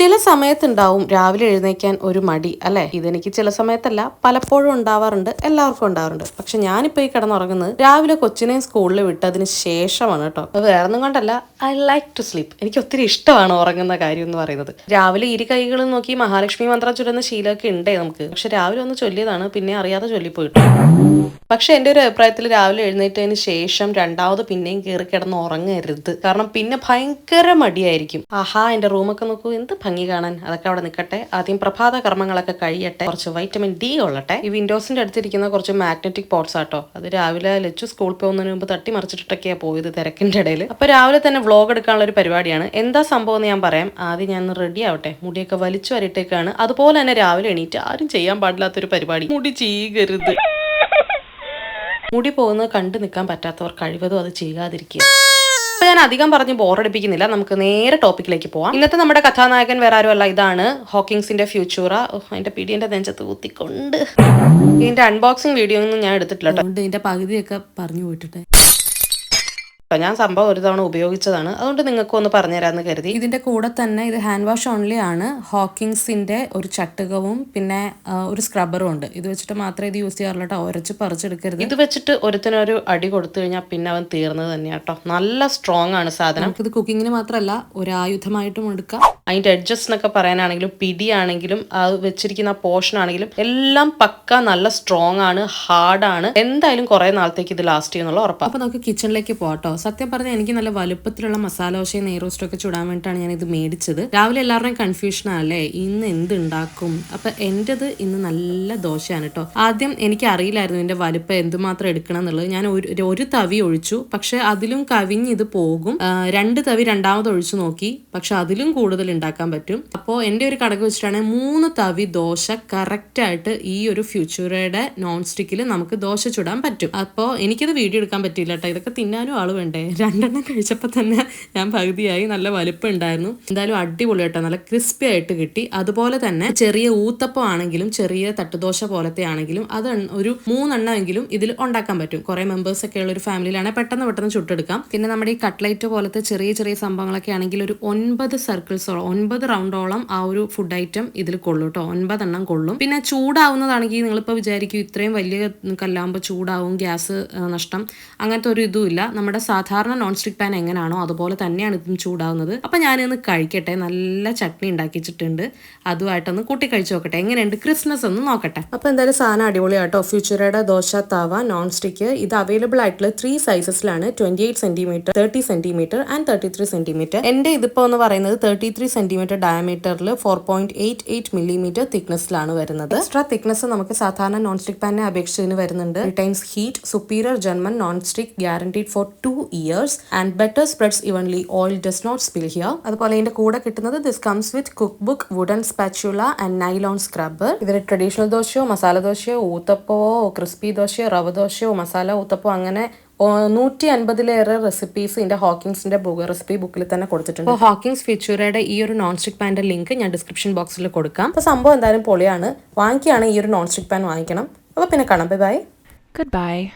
ചില സമയത്തുണ്ടാവും രാവിലെ എഴുന്നേക്കാൻ ഒരു മടി അല്ലെ? ഇതെനിക്ക് ചില സമയത്തല്ല പലപ്പോഴും ഉണ്ടാവാറുണ്ട് എല്ലാവർക്കും ഉണ്ടാവാറുണ്ട്. പക്ഷെ ഞാനിപ്പോ ഈ കിടന്നുറങ്ങുന്നത് രാവിലെ കൊച്ചിനെയും സ്കൂളിൽ വിട്ടതിന് ശേഷമാണ് കേട്ടോ. അത് വേറൊന്നും കൊണ്ടല്ല ഐ ലൈക്ക് ടു സ്ലീപ്പ് എനിക്ക് ഒത്തിരി ഇഷ്ടമാണ് ഉറങ്ങുന്ന കാര്യം എന്ന് പറയുന്നത്. രാവിലെ ഇരു കൈകളും നോക്കി മഹാലക്ഷ്മി മന്ത്രം ചൊല്ലുന്ന ശീലമൊക്കെ ഉണ്ടേ നമുക്ക്. പക്ഷെ രാവിലെ ഒന്ന് ചൊല്ലിയതാണ് പിന്നെ അറിയാതെ ചൊല്ലിപ്പോയിട്ടു. പക്ഷെ എന്റെ ഒരു അഭിപ്രായത്തിൽ രാവിലെ എഴുന്നേറ്റതിന് ശേഷം രണ്ടാമത് പിന്നെയും കയറി കിടന്ന് ഉറങ്ങരുത്. കാരണം പിന്നെ ഭയങ്കര മടിയായിരിക്കും. ആഹാ എന്റെ റൂമൊക്കെ നോക്കൂ എന്ത് കാണാൻ അതൊക്കെ അവിടെ നിൽക്കട്ടെ. ആദ്യം പ്രഭാത കർമ്മങ്ങളൊക്കെ കഴിയട്ടെ. കുറച്ച് വൈറ്റമിൻ ഡി ഉള്ളട്ടെ. ഈ വിൻഡോസിന്റെ അടുത്തിരിക്കുന്ന കുറച്ച് മാഗ്നറ്റിക് പോട്ട്സ് ആട്ടോ. അത് രാവിലെ ലച്ചു സ്കൂൾ പോകുന്നതിന് മുമ്പ് തട്ടി മറിച്ചിട്ടൊക്കെയാണ് പോയത് തിരക്കിന്റെ ഇടയിൽ അപ്പൊ രാവിലെ തന്നെ വ്ളോഗ് എടുക്കാനുള്ള ഒരു പരിപാടിയാണ്. എന്താ സംഭവം എന്ന് ഞാൻ പറയാം. ആദ്യം ഞാൻ റെഡി ആവട്ടെ. മുടിയൊക്കെ വലിച്ചു വരട്ടേക്കാണ് അതുപോലെ തന്നെ രാവിലെ എണീറ്റ് ആരും ചെയ്യാൻ പാടില്ലാത്തൊരു പരിപാടി. മുടി ചെയ്യരുത് മുടി പോകുന്നത് കണ്ടു നിൽക്കാൻ പറ്റാത്തവർ കഴിവതും അത് ചെയ്യാതിരിക്കുക. ഞാൻ അധികം പറഞ്ഞ് ബോറടിപ്പിക്കുന്നില്ല നമുക്ക് നേരെ ടോപ്പിക്കിലേക്ക് പോവാം. ഇന്നത്തെ നമ്മുടെ കഥാനായകൻ വേറെ ആരുമല്ല ഇതാണ് ഹോക്കിങ്സിന്റെ ഫ്യൂച്ചൂറ എന്റെ നെഞ്ചത്ത് ഊത്തിക്കൊണ്ട് ഇതിന്റെ അൺബോക്സിംഗ് വീഡിയോ ഒന്നും ഞാൻ എടുത്തിട്ടില്ല ഇതിന്റെ പകുതിയൊക്കെ പറഞ്ഞു പോയിട്ടെ ഞാൻ സംഭവം ഒരു തവണ ഉപയോഗിച്ചതാണ്. അതുകൊണ്ട് നിങ്ങൾക്ക് ഒന്ന് പറഞ്ഞുതരാമെന്ന് കരുതി. ഇതിന്റെ കൂടെ തന്നെ ഇത് ഹാൻഡ് വാഷ് ഓൺലി ആണ്. ഹോക്കിങ്സിന്റെ ഒരു ചട്ടുകവും പിന്നെ ഒരു സ്ക്രബറും ഉണ്ട്. ഇത് വെച്ചിട്ട് മാത്രമേ ഇത് യൂസ് ചെയ്യാറുള്ളൂ കേട്ടോ. ഉരച്ച് പറിച്ചെടുക്കരുത്. ഇത് വെച്ചിട്ട് ഒരുത്തിനൊരു അടി കൊടുത്തു കഴിഞ്ഞാൽ പിന്നെ അവൻ തീർന്നത് തന്നെയാട്ടോ നല്ല സ്ട്രോങ് ആണ് സാധനം. ഇത് കുക്കിങ്ങിന് മാത്രമല്ല ഒരു ആയുധമായിട്ടും എടുക്കാം. അതിന്റെ എഡ്ജസ് എന്നൊക്കെ പറയാനാണെങ്കിലും പിടിയാണെങ്കിലും അത് വെച്ചിരിക്കുന്ന പോർഷൻ ആണെങ്കിലും എല്ലാം പക്ക നല്ല സ്ട്രോങ് ആണ് ഹാർഡാണ് എന്തായാലും കുറെ നാളത്തേക്ക് ഇത് ലാസ്റ്റ് ചെയ്യുന്നുള്ള ഉറപ്പാണ് അപ്പൊ നമുക്ക് കിച്ചണിലേക്ക് പോട്ടോ സത്യം പറഞ്ഞാൽ എനിക്ക് നല്ല വലുപ്പത്തിലുള്ള മസാല ദോശയും നെയ്റോസ്റ്റും ഒക്കെ ചൂടാൻ വേണ്ടിയിട്ടാണ് ഞാൻ ഇത് മേടിച്ചത്. രാവിലെ എല്ലാവരുടെയും കൺഫ്യൂഷൻ ആണല്ലേ? ഇന്ന് എന്ത് ഉണ്ടാക്കും അപ്പൊ എന്റെത് ഇന്ന് നല്ല ദോശയാണ് കേട്ടോ ആദ്യം എനിക്ക് അറിയില്ലായിരുന്നു ഇതിന്റെ വലുപ്പം എന്തുമാത്രം എടുക്കണം എന്നുള്ളത്. ഞാൻ ഒരു ഒരു തവി ഒഴിച്ചു. പക്ഷെ അതിലും കവിഞ്ഞ് ഇത് പോകും. രണ്ട് തവി രണ്ടാമത് ഒഴിച്ചു നോക്കി. പക്ഷെ അതിലും കൂടുതൽ ഉണ്ടാക്കാൻ പറ്റും. അപ്പോൾ എന്റെ ഒരു കണക്ക് വെച്ചിട്ടാണ് മൂന്ന് തവി ദോശ കറക്റ്റായിട്ട് ഈ ഒരു ഫ്യൂച്ചറയുടെ നോൺ സ്റ്റിക്കിൽ നമുക്ക് ദോശ ചുടാൻ പറ്റും. അപ്പോൾ എനിക്കത് വീഡിയോ എടുക്കാൻ പറ്റിയില്ല കേട്ടോ ഇതൊക്കെ തിന്നാനും ആൾ വേണ്ടേ? രണ്ടെണ്ണം കഴിച്ചപ്പോൾ തന്നെ ഞാൻ പകുതിയായി. നല്ല വലുപ്പം ഉണ്ടായിരുന്നു. എന്തായാലും അടിപൊളി കേട്ടോ നല്ല ക്രിസ്പി ആയിട്ട് കിട്ടി. അതുപോലെ തന്നെ ചെറിയ ഊത്തപ്പം ആണെങ്കിലും ചെറിയ തട്ടുദോശ പോലത്തെ ആണെങ്കിലും അത് ഒരു മൂന്നെണ്ണമെങ്കിലും ഇതിൽ ഉണ്ടാക്കാൻ പറ്റും. കുറേ മെമ്പേഴ്സ് ഒക്കെ ഉള്ള ഒരു ഫാമിലിയിലാണെങ്കിൽ പെട്ടെന്ന് പെട്ടെന്ന് ചുട്ടെടുക്കാം. പിന്നെ നമ്മുടെ ഈ കട്ട്ലൈറ്റ് പോലത്തെ ചെറിയ ചെറിയ സംഭവങ്ങളൊക്കെ ആണെങ്കിൽ ഒരു ഒൻപത് സർക്കിൾസോളം ഒൻപത് റൗണ്ടോളം ആ ഒരു ഫുഡ് ഐറ്റം ഇതിൽ കൊള്ളും കേട്ടോ. ഒൻപതെണ്ണം കൊള്ളും. പിന്നെ ചൂടാവുന്നതാണെങ്കിൽ നിങ്ങളിപ്പോൾ വിചാരിക്കും ഇത്രയും വലിയ കല്ലാകുമ്പോൾ ചൂടാവും ഗ്യാസ് നഷ്ടം. അങ്ങനത്തെ ഒരു ഇതും ഇല്ല. നമ്മുടെ സാധാരണ നോൺ സ്റ്റിക് പാൻ എങ്ങനെയാണോ അതുപോലെ തന്നെയാണ് ഇതും ചൂടാവുന്നത്. അപ്പം ഞാനിന്ന് കഴിക്കട്ടെ. നല്ല ചട്നി ഉണ്ടാക്കിച്ചിട്ടുണ്ട് അതുമായിട്ടൊന്ന് കൂട്ടി കഴിച്ചു നോക്കട്ടെ. എങ്ങനെയുണ്ട്? ക്രിസ്മസ് ഒന്ന് നോക്കട്ടെ. അപ്പോൾ എന്തായാലും സാധനം അടിപൊളിയാട്ടോ. ഫ്യൂച്ചറുടെ ദോശ താവ നോൺ സ്റ്റിക്ക് ഇത് അവൈലബിൾ ആയിട്ടുള്ള three സൈസസിലാണ് twenty eight centimetre thirty centimetre and thirty three centimetre എന്റെ ഇതിപ്പോൾ എന്ന് പറയുന്നത് thirty three centimetre ഡയമീറ്ററിൽ four point eight eight millimetre തിക്നെസ്സിലാണ് വരുന്നത്. എക്സ്ട്രാ തിക്നെസ് നമുക്ക് സാധാരണ നോൺ സ്റ്റിക് പാനിനെ അപേക്ഷിച്ചതിന് വരുന്നുണ്ട്. Times heat superior German non stick guaranteed for two years and better spreads evenly oil does not spill here അതുപോലെ ഇതിന്റെ കൂടെ കിട്ടുന്നത് this comes with cook book wooden spatula and nylon scrubber ഇതിൽ traditional ദോശയോ മസാല ദോശയോ ഊത്തപ്പമോ ക്രിസ്പി ദോശയോ റവ ദോശയോ മസാല ഊത്തപ്പോ അങ്ങനെ നൂറ്റി അൻപതിലേറെ റെസിപ്പീസ് ഇതിന്റെ ഹോക്കിങ്സിന്റെ ബുക്ക് റെസിപ്പി ബുക്കിൽ തന്നെ കൊടുത്തിട്ടുണ്ട്. അപ്പോൾ ഹോക്കിങ്സ് ഫീച്ചറുടെ ഈ ഒരു നോൺ സ്റ്റിക് പാന്റെ ലിങ്ക് ഞാൻ ഡിസ്ക്രിപ്ഷൻ ബോക്സിൽ കൊടുക്കാം. അപ്പോൾ സംഭവം എന്തായാലും പൊളിയാണ്. വാങ്ങിക്കുകയാണ് ഈ ഒരു നോൺ സ്റ്റിക് പാൻ വാങ്ങിക്കണം. അപ്പോൾ പിന്നെ കാണാം. Bye bye Goodbye.